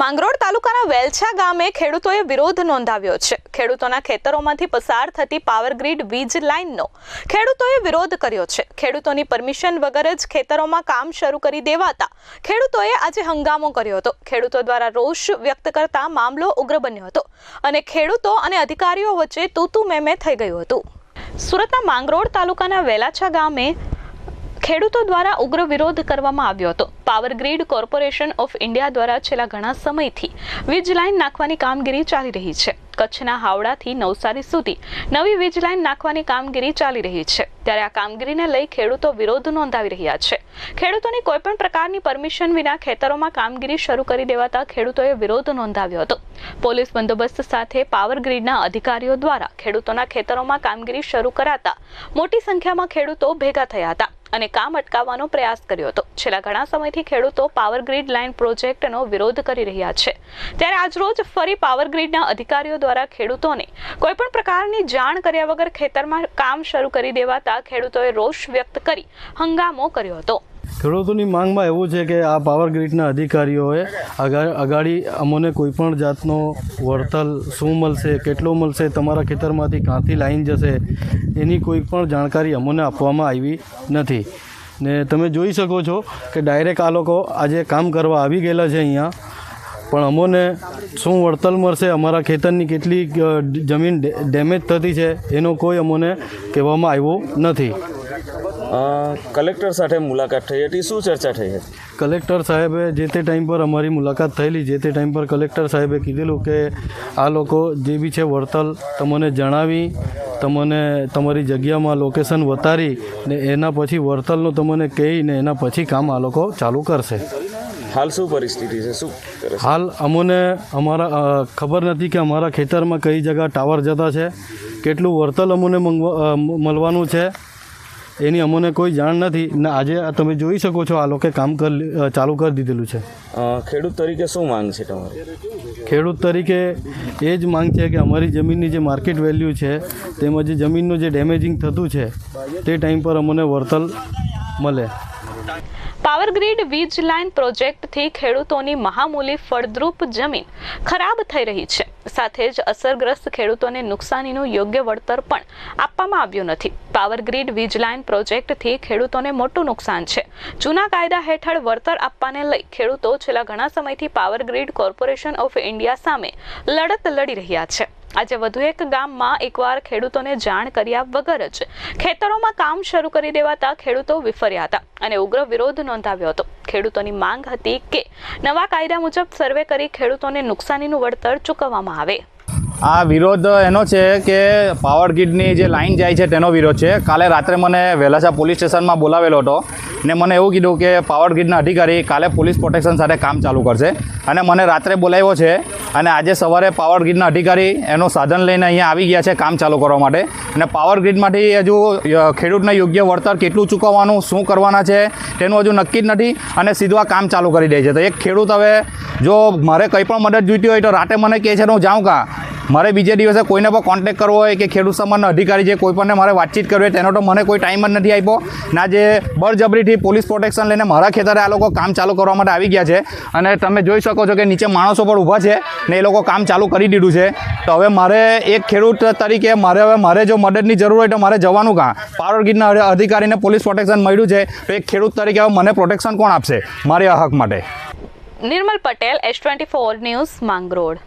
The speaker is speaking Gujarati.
માંગરોળ તાલુકાના વેલછા ગામે ખેડૂતોએ વિરોધ નોંધાવ્યો છે. ખેડૂતોના ખેતરોમાંથી પસાર થતી પાવર ગ્રીડ વીજ લાઇનનો ખેડૂતોએ વિરોધ કર્યો છે. ખેડૂતોની પરમિશન વગર જ ખેતરોમાં કામ શરૂ કરી દેવાતા ખેડૂતોએ આજે હંગામો કર્યો હતો. ખેડૂતો દ્વારા રોષ વ્યક્ત કરતા મામલો ઉગ્ર બન્યો હતો અને ખેડૂતો અને અધિકારીઓ વચ્ચે તૂતુ મેમે થઈ ગયું હતું. સુરતના માંગરોળ તાલુકાના વેલાછા ગામે ખેડૂતો દ્વારા ઉગ્ર વિરોધ કરવામાં આવ્યો હતો. Power grid corporation of India દ્વારા છેલ્લા ઘણા સમયથી વીજ લાઇન નાખવાની કામગીરી ચાલી રહી છે. કચ્છના હાવડાથી નવસારી સુધી નવી વીજ લાઇન નાખવાની કામગીરી ચાલી રહી છે. ત્યારે આ કામગીરીને લઈ ખેડૂતો વિરોધ નોંધાવી રહ્યા છે. ખેડૂતોની કોઈપણ પ્રકારની પરમિશન વિના ખેતરોમાં કામગીરી શરૂ કરી દેવાતા ખેડૂતોએ વિરોધ નોંધાવ્યો હતો. પોલીસ બંદોબસ્ત સાથે પાવર ગ્રીડના અધિકારીઓ દ્વારા ખેડૂતોના ખેતરોમાં કામગીરી શરૂ કરાતા મોટી સંખ્યામાં ખેડૂતો ભેગા થયા હતા. અને કામ અટકાવવાનો પ્રયાસ કર્યો હતો. છેલ્લા ઘણા સમયથી ખેડૂતો પાવર ગ્રીડ લાઇન પ્રોજેક્ટનો વિરોધ કરી રહ્યા છે. ત્યારે આજરોજ ફરી પાવર ગ્રીડના અધિકારીઓ દ્વારા ખેડૂતોને કોઈપણ પ્રકારની જાણ કર્યા વગર ખેતરમાં કામ શરૂ કરી દેવાતા ખેડૂતોએ રોષ વ્યક્ત કરી હંગામો કર્યો હતો. ખેડૂતોની માંગમાં એવું છે કે આ પાવર ગ્રીડના અધિકારીઓએ અગાડી અમોને કોઈપણ જાતનો વળતર શું મળશે, કેટલો મળશે, તમારા ખેતરમાંથી ક્યાંથી લાઈન જશે, એની કોઈ પણ જાણકારી અમને આપવામાં આવી નથી. ને તમે જોઈ શકો છો કે ડાયરેક્ટ આ લોકો આજે કામ કરવા આવી ગયેલા છે અહીંયા, પણ અમોને શું વળતર મળશે, અમારા ખેતરની કેટલી જમીન ડેમેજ થતી છે, એનો કોઈ અમોને કહેવામાં આવ્યો નથી. કલેક્ટર સાથે મુલાકાત થઈ હતી. શું ચર્ચા થઈ હતી? કલેક્ટર સાહેબે જે તે ટાઈમ પર અમારી મુલાકાત થયેલી જે તે ટાઈમ પર કલેક્ટર સાહેબે કીધેલું કે આ લોકો જે બી છે વળતર તમને જણાવી તમને તમારી જગ્યામાં લોકેશન વતારી ને એના પછી વળતરનું તમને કહી ને એના પછી કામ આ લોકો ચાલુ કરશે. હાલ શું પરિસ્થિતિ છે? શું હાલ અમોને અમારા ખબર નથી કે અમારા ખેતરમાં કઈ જગ્યા ટાવર જતા છે કેટલું વળતર અમને મળવાનું છે એની અમને કોઈ જાણ નથી. ને આજે તમે જોઈ શકો છો આ લોકોએ કામ કર ચાલુ કરી દીધેલું છે. ખેડૂત તરીકે શું માંગ છે તમારી? ખેડૂત તરીકે એ જ માંગ છે કે અમારી જમીનની જે માર્કેટ વેલ્યુ છે તેમજ જે જમીનનું જે ડેમેજિંગ થતું છે તે ટાઈમ પર અમને વળતર મળે. પાવર ગ્રીડ વીજ લાઇન પ્રોજેક્ટથી ખેડૂતોની મહામૂલી ફળદ્રુપ જમીન ખરાબ થઈ રહી છે. સાથે જ અસરગ્રસ્ત ખેડૂતોને નુકસાનીનું યોગ્ય વળતર પણ આપવામાં આવ્યું નથી. પાવર ગ્રીડ વીજ લાઇન પ્રોજેક્ટથી ખેડૂતોને મોટું નુકસાન છે. જૂના કાયદા હેઠળ વળતર આપવાને લઈ ખેડૂતો છેલ્લા ઘણા સમયથી power grid corporation of India સામે લડત લડી રહ્યા છે. આજે વધુ એક ગામમાં એકવાર ખેડૂતોને જાણ કર્યા વગર જ ખેતરોમાં કામ શરૂ કરી દેવાતા ખેડૂતો વિફર્યા હતા અને ઉગ્ર વિરોધ નોંધાવ્યો હતો. ખેડૂતોની માંગ હતી કે નવા કાયદા મુજબ સર્વે કરી ખેડૂતોને નુકસાનીનું વળતર ચૂકવવામાં આવે. આ વિરોધ એનો છે કે પાવર ગ્રીડની જે લાઈન જાય છે તેનો વિરોધ છે. કાલે રાત્રે મને વેલાસા પોલીસ સ્ટેશનમાં બોલાવેલો હતો ને મને એવું કીધું કે પાવર ગ્રીડના અધિકારી કાલે પોલીસ પ્રોટેક્શન સાથે કામ ચાલુ કરશે અને મને રાત્રે બોલાવ્યો છે અને આજે સવારે પાવર ગ્રીડના અધિકારી એનું સાધન લઈને અહીંયા આવી ગયા છે કામ ચાલુ કરવા માટે. અને પાવર ગ્રીડમાંથી હજુ ખેડૂતને યોગ્ય વળતર કેટલું ચૂકવવાનું, શું કરવાના છે, તેનું હજુ નક્કી જ નથી અને સીધું કામ ચાલુ કરી દે છે. તો એક ખેડૂત હવે જો મારે કંઈ પણ મદદ જોઈતી હોય તો રાતે મને કહે છે તો હું જાઉં કાં? મારે બીજે દિવસે કોઈને પણ કોન્ટેક્ટ કરવો હોય કે ખેડૂત સમાજનો અધિકારી છે કોઈ પણને મારે વાતચીત કરવી હોય, તેનો તો મને કોઈ ટાઈમ જ નથી આપ્યો. ના, જે બળજબરીથી પોલીસ પ્રોટેક્શન લઈને મારા ખેતરે આ લોકો કામ ચાલુ કરવા માટે આવી ગયા છે. અને તમે જોઈ શકો છો કે નીચે માણસો પણ ઊભા છે ને એ લોકો કામ ચાલુ કરી દીધું છે. તો હવે મારે એક ખેડૂત તરીકે મારે હવે મારે જો મદદની જરૂર હોય તો મારે જવાનું કાં? પાવર ગ્રીડના અધિકારીને પોલીસ પ્રોટેક્શન મળ્યું છે. તો એક ખેડૂત તરીકે હવે મને પ્રોટેક્શન કોણ આપશે? મારી આ હક માટે. Nirmal Patel S twenty four news Mangrol.